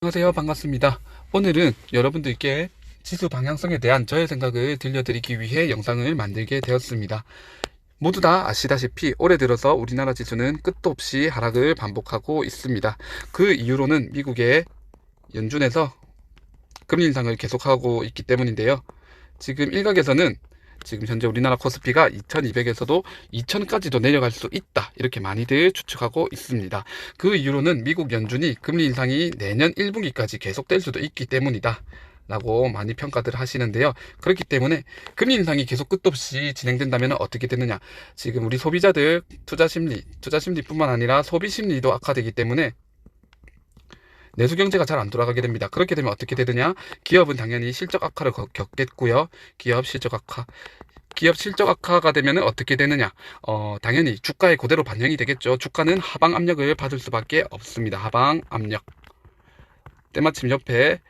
안녕하세요. 반갑습니다. 오늘은 여러분들께 지수 방향성에 대한 저의 생각을 들려드리기 위해 영상을 만들게 되었습니다. 모두 다 아시다시피 올해 들어서 우리나라 지수는 끝도 없이 하락을 반복하고 있습니다. 그 이유로는 미국의 연준에서 금리 인상을 계속하고 있기 때문인데요. 지금 일각에서는 지금 현재 우리나라 코스피가 2200에서도 2000까지도 내려갈 수 있다. 이렇게 많이들 추측하고 있습니다. 그 이유로는 미국 연준이 금리 인상이 내년 1분기까지 계속될 수도 있기 때문이다. 라고 많이 평가들 하시는데요. 그렇기 때문에 금리 인상이 계속 끝도 없이 진행된다면 어떻게 되느냐. 지금 우리 소비자들 투자 심리, 투자 심리뿐만 아니라 소비 심리도 악화되기 때문에 내수 경제가 잘 안 돌아가게 됩니다. 그렇게 되면 어떻게 되느냐? 기업은 당연히 실적 악화를 겪- 겪겠고요. 기업 실적 악화. 기업 실적 악화가 되면 어떻게 되느냐? 어, 당연히 주가에 그대로 반영이 되겠죠. 주가는 하방 압력을 받을 수밖에 없습니다. 하방 압력. 때마침 옆에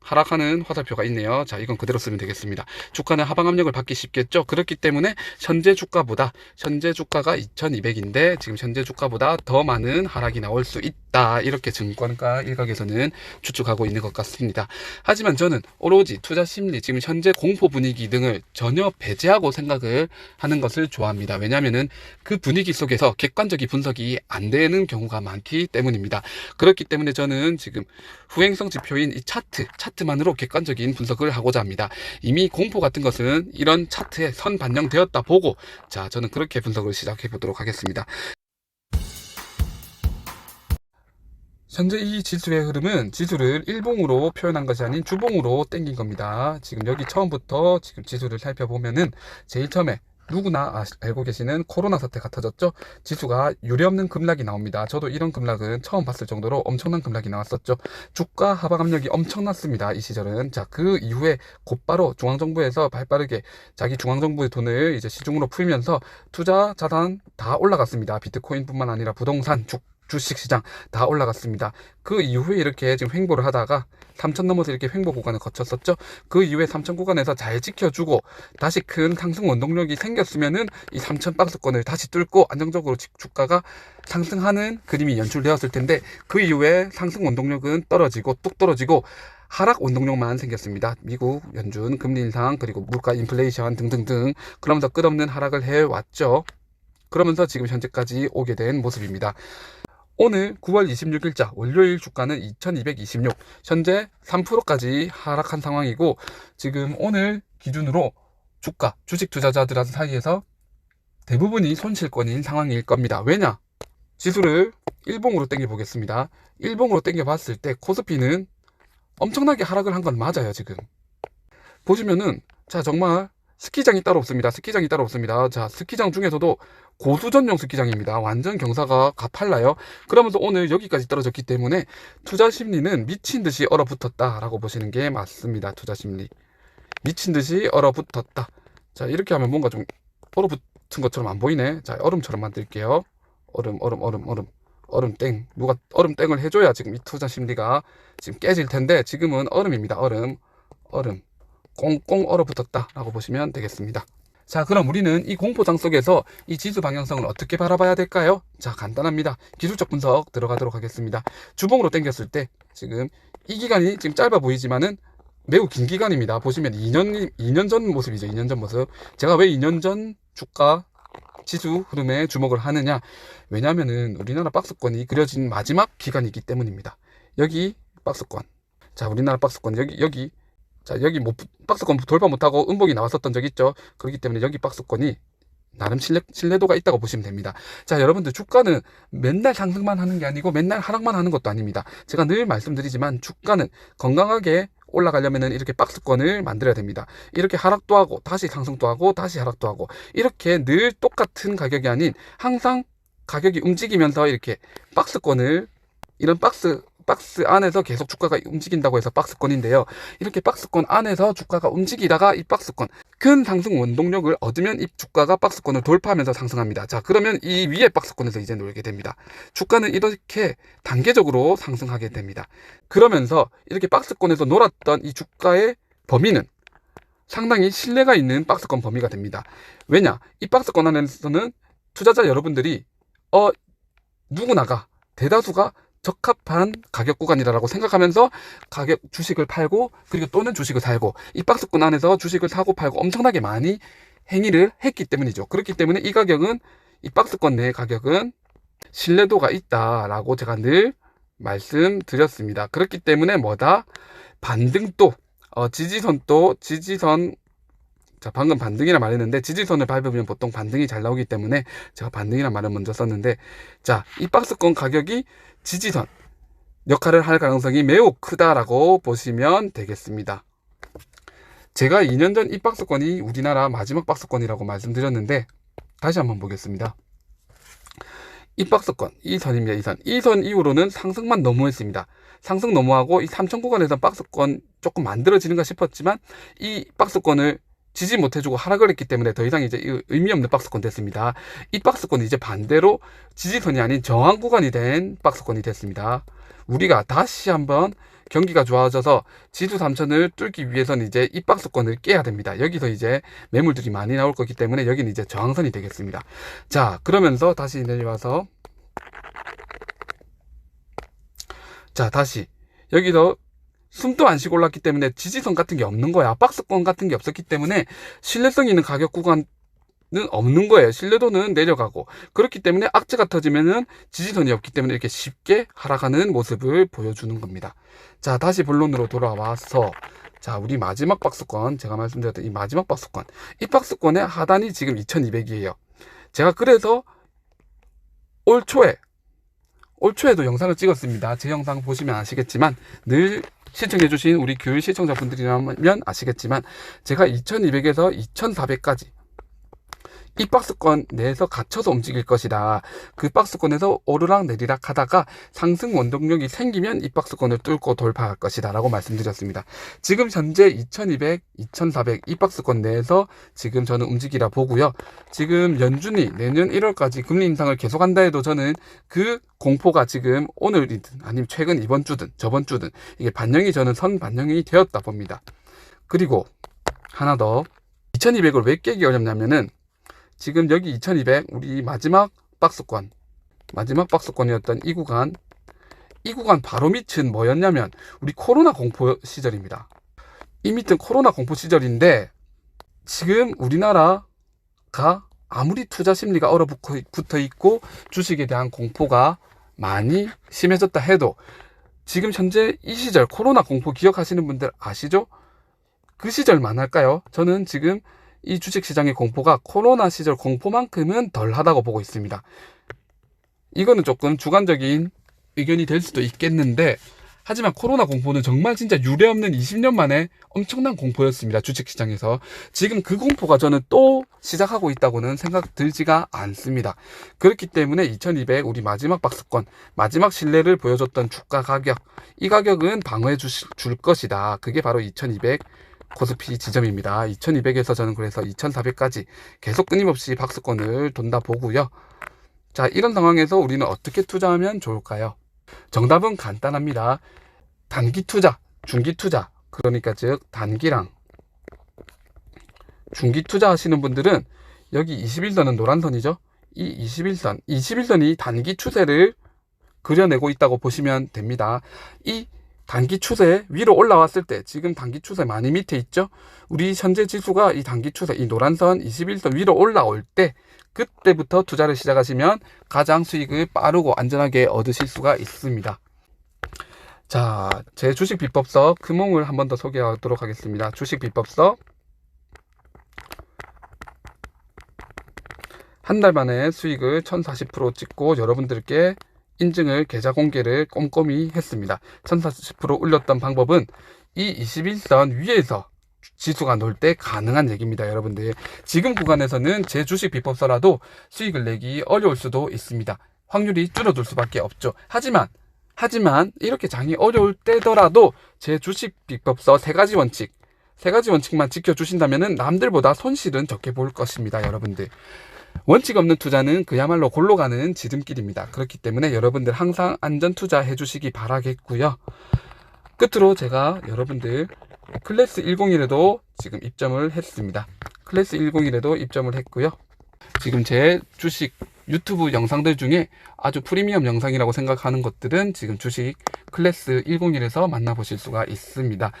하락하는 화살표가 있네요. 자, 이건 그대로 쓰면 되겠습니다. 주가는 하방 압력을 받기 쉽겠죠. 그렇기 때문에 현재 주가보다 현재 주가가 2200인데 지금 현재 주가보다 더 많은 하락이 나올 수 있다. 이렇게 증권가 일각에서는 추측하고 있는 것 같습니다. 하지만 저는 오로지 투자 심리, 지금 현재 공포 분위기 등을 전혀 배제하고 생각을 하는 것을 좋아합니다. 왜냐하면은 그 분위기 속에서 객관적인 분석이 안 되는 경우가 많기 때문입니다. 그렇기 때문에 저는 지금 후행성 지표인 이 차트, 차트 만으로 객관적인 분석을 하고자 합니다. 이미 공포 같은 것은 이런 차트에 선 반영되었다 보고, 자, 저는 그렇게 분석을 시작해 보도록 하겠습니다. 현재 이 지수의 흐름은 지수를 일봉으로 표현한 것이 아닌 주봉으로 땡긴 겁니다. 지금 여기 처음부터 지금 지수를 살펴보면은 제일 처음에 누구나 아- 알고 계시는 코로나 사태가 터졌죠. 지수가 유례없는 급락이 나옵니다. 저도 이런 급락은 처음 봤을 정도로 엄청난 급락이 나왔었죠. 주가 하방 압력이 엄청났습니다. 이 시절은. 자, 그 이후에 곧바로 중앙정부에서 발빠르게 자기 중앙정부의 돈을 이제 시중으로 풀면서 투자 자산 다 올라갔습니다. 비트코인뿐만 아니라 부동산, 주, 주식 시장 다 올라갔습니다. 그 이후에 이렇게 지금 횡보를 하다가 3천 넘어서 이렇게 횡보 구간을 거쳤었죠. 그 이후에 3천 구간에서 잘 지켜주고 다시 큰 상승 원동력이 생겼으면은 이 3천 박스권을 다시 뚫고 안정적으로 지- 주가가 상승하는 그림이 연출되었을 텐데 그 이후에 상승 원동력은 떨어지고 뚝 떨어지고 하락 원동력만 생겼습니다. 미국 연준 금리 인상 그리고 물가 인플레이션 등등등 그러면서 끝없는 하락을 해왔죠. 그러면서 지금 현재까지 오게 된 모습입니다. 오늘 9월 26일자 월요일 주가는 2226 현재 3%까지 하락한 상황이고 지금 오늘 기준으로 주가 주식 투자자들 사이에서 대부분이 손실권인 상황일 겁니다. 왜냐? 지수를 일봉으로 땡겨 보겠습니다. 일봉으로 땡겨 봤을 때 코스피는 엄청나게 하락을 한 건 맞아요, 지금. 보시면은 자, 정말 스키장이 따로 없습니다. 스키장이 따로 없습니다. 자, 스키장 중에서도 고수 전용 스키장입니다. 완전 경사가 가팔라요. 그러면서 오늘 여기까지 떨어졌기 때문에 투자 심리는 미친 듯이 얼어붙었다라고 보시는 게 맞습니다. 투자 심리. 미친 듯이 얼어붙었다. 자, 이렇게 하면 뭔가 좀 얼어붙은 것처럼 안 보이네. 자, 얼음처럼 만들게요. 얼음, 얼음, 얼음, 얼음. 얼음 땡. 누가 얼음 땡을 해줘야 지금 이 투자 심리가 지금 깨질 텐데 지금은 얼음입니다. 얼음. 얼음. 꽁꽁 얼어붙었다라고 보시면 되겠습니다. 자, 그럼 우리는 이 공포장 속에서 이 지수 방향성을 어떻게 바라봐야 될까요? 자, 간단합니다. 기술적 분석 들어가도록 하겠습니다. 주봉으로 당겼을 때 지금 이 기간이 지금 짧아 보이지만은 매우 긴 기간입니다. 보시면 2년, 2년 전 모습이죠. 2년 전 모습. 제가 왜 2년 전 주가 지수 흐름에 주목을 하느냐? 왜냐면은 우리나라 박스권이 그려진 마지막 기간이기 때문입니다. 여기 박스권. 자, 우리나라 박스권 여기 여기 자, 여기 못 박스권 돌파 못하고 음봉이 나왔었던 적 있죠. 그렇기 때문에 여기 박스권이 나름 신뢰, 신뢰도가 있다고 보시면 됩니다. 자, 여러분들 주가는 맨날 상승만 하는 게 아니고 맨날 하락만 하는 것도 아닙니다. 제가 늘 말씀드리지만 주가는 건강하게 올라가려면은 이렇게 박스권을 만들어야 됩니다. 이렇게 하락도 하고 다시 상승도 하고 다시 하락도 하고 이렇게 늘 똑같은 가격이 아닌 항상 가격이 움직이면서 이렇게 박스권을 이런 박스 박스 안에서 계속 주가가 움직인다고 해서 박스권인데요. 이렇게 박스권 안에서 주가가 움직이다가 이 박스권 큰 상승 원동력을 얻으면 이 주가가 박스권을 돌파하면서 상승합니다. 자, 그러면 이 위에 박스권에서 이제 놀게 됩니다. 주가는 이렇게 단계적으로 상승하게 됩니다. 그러면서 이렇게 박스권에서 놀았던 이 주가의 범위는 상당히 신뢰가 있는 박스권 범위가 됩니다. 왜냐? 이 박스권 안에서는 투자자 여러분들이 어 누구나가 대다수가 적합한 가격 구간이라고 생각하면서 가격 주식을 팔고 그리고 또는 주식을 살고 이 박스권 안에서 주식을 사고 팔고 엄청나게 많이 행위를 했기 때문이죠. 그렇기 때문에 이 가격은 이 박스권 내 가격은 신뢰도가 있다라고 제가 늘 말씀드렸습니다. 그렇기 때문에 뭐다 반등도 어, 지지선도 지지선 자 방금 반등이라 말했는데 지지선을 밟으면 보통 반등이 잘 나오기 때문에 제가 반등이란 말을 먼저 썼는데 자 이 박스권 가격이 지지선 역할을 할 가능성이 매우 크다라고 보시면 되겠습니다. 제가 2년 전 이 박스권이 우리나라 마지막 박스권이라고 말씀드렸는데 다시 한번 보겠습니다. 이 박스권, 이 선입니다. 이 선. 이 선 이후로는 상승만 너무했습니다. 상승 너무하고 이 3천 구간에서 박스권 조금 만들어지는가 싶었지만 이 박스권을 지지 못해주고 하락을 했기 때문에 더 이상 이제 의미 없는 박스권 됐습니다. 이 박스권이 이제 반대로 지지선이 아닌 저항 구간이 된 박스권이 됐습니다. 우리가 다시 한번 경기가 좋아져서 지수 3천을 뚫기 위해서는 이제 이 박스권을 깨야 됩니다. 여기서 이제 매물들이 많이 나올 거기 때문에 여기는 이제 저항선이 되겠습니다. 자, 그러면서 다시 내려와서 자, 다시 여기서 숨도 안 쉬고 올랐기 때문에 지지선 같은 게 없는 거야. 박스권 같은 게 없었기 때문에 신뢰성 있는 가격 구간 는 없는 거예요. 신뢰도는 내려가고 그렇기 때문에 악재가 터지면은 지지선이 없기 때문에 이렇게 쉽게 하락하는 모습을 보여주는 겁니다. 자 다시 본론으로 돌아와서 자 우리 마지막 박스권 제가 말씀드렸던 이 마지막 박스권 이 박스권의 하단이 지금 2200이에요. 제가 그래서 올 초에 올 초에도 영상을 찍었습니다. 제 영상 보시면 아시겠지만 늘 시청해주신 우리 교육 시청자분들이라면 아시겠지만 제가 2200에서 2400까지 이 박스권 내에서 갇혀서 움직일 것이다. 그 박스권에서 오르락 내리락 하다가 상승 원동력이 생기면 이 박스권을 뚫고 돌파할 것이다. 라고 말씀드렸습니다. 지금 현재 2200, 2400 이 박스권 내에서 지금 저는 움직이라 보고요. 지금 연준이 내년 1월까지 금리 인상을 계속한다 해도 저는 그 공포가 지금 오늘이든 아니면 최근 이번 주든 저번 주든 이게 반영이 저는 선 반영이 되었다 봅니다. 그리고 하나 더 2200을 왜 깨기 어렵냐면은 지금 여기 2200 우리 마지막 박스권 마지막 박스권이었던 이 구간 이 구간 바로 밑은 뭐였냐면 우리 코로나 공포 시절입니다. 이 밑은 코로나 공포 시절인데 지금 우리나라가 아무리 투자 심리가 얼어붙어 있고 주식에 대한 공포가 많이 심해졌다 해도 지금 현재 이 시절 코로나 공포 기억하시는 분들 아시죠? 그 시절만 할까요? 저는 지금 이 주식시장의 공포가 코로나 시절 공포만큼은 덜하다고 보고 있습니다. 이거는 조금 주관적인 의견이 될 수도 있겠는데 하지만 코로나 공포는 정말 진짜 유례없는 20년 만에 엄청난 공포였습니다. 주식시장에서. 지금 그 공포가 저는 또 시작하고 있다고는 생각 들지가 않습니다. 그렇기 때문에 2200 우리 마지막 박스권, 마지막 신뢰를 보여줬던 주가 가격, 이 가격은 방어해 주실, 줄 것이다. 그게 바로 2200 코스피 지점입니다. 2200에서 저는 그래서 2400까지 계속 끊임없이 박스권을 돈다 보고요. 자, 이런 상황에서 우리는 어떻게 투자하면 좋을까요? 정답은 간단합니다. 단기 투자, 중기 투자. 그러니까 즉 단기랑 중기 투자 하시는 분들은 여기 21선은 노란 선이죠. 이 21선, 21선이 단기 추세를 그려내고 있다고 보시면 됩니다. 이 단기 추세 위로 올라왔을 때 지금 단기 추세 많이 밑에 있죠? 우리 현재 지수가 이 단기 추세 이 노란선 21선 위로 올라올 때 그때부터 투자를 시작하시면 가장 수익을 빠르고 안전하게 얻으실 수가 있습니다. 자, 제 주식 비법서 금홍을 한 번 더 소개하도록 하겠습니다. 주식 비법서 한 달 만에 수익을 1040% 찍고 여러분들께 인증을 계좌 공개를 꼼꼼히 했습니다. 1040% 올렸던 방법은 이 21선 위에서 지수가 놀 때 가능한 얘기입니다, 여러분들. 지금 구간에서는 제 주식 비법서라도 수익을 내기 어려울 수도 있습니다. 확률이 줄어들 수밖에 없죠. 하지만 하지만 이렇게 장이 어려울 때더라도 제 주식 비법서 세 가지 원칙 세 가지 원칙만 지켜주신다면 남들보다 손실은 적게 볼 것입니다, 여러분들. 원칙 없는 투자는 그야말로 골로 가는 지름길입니다. 그렇기 때문에 여러분들 항상 안전 투자 해주시기 바라겠고요. 끝으로 제가 여러분들 클래스 101에도 지금 입점을 했습니다. 클래스 101에도 입점을 했고요. 지금 제 주식 유튜브 영상들 중에 아주 프리미엄 영상이라고 생각하는 것들은 지금 주식 클래스 101에서 만나보실 수가 있습니다.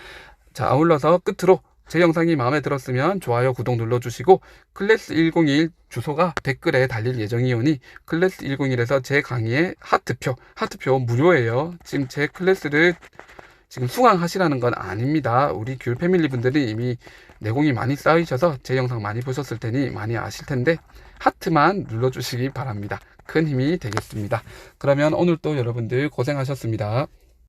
자, 아울러서 끝으로 제 영상이 마음에 들었으면 좋아요, 구독 눌러주시고 클래스 101 주소가 댓글에 달릴 예정이오니 클래스 101에서 제 강의의 하트표, 하트표 무료예요. 지금 제 클래스를 지금 수강하시라는 건 아닙니다. 우리 귤 패밀리 분들이 이미 내공이 많이 쌓이셔서 제 영상 많이 보셨을 테니 많이 아실 텐데 하트만 눌러주시기 바랍니다. 큰 힘이 되겠습니다. 그러면 오늘 또 여러분들 고생하셨습니다.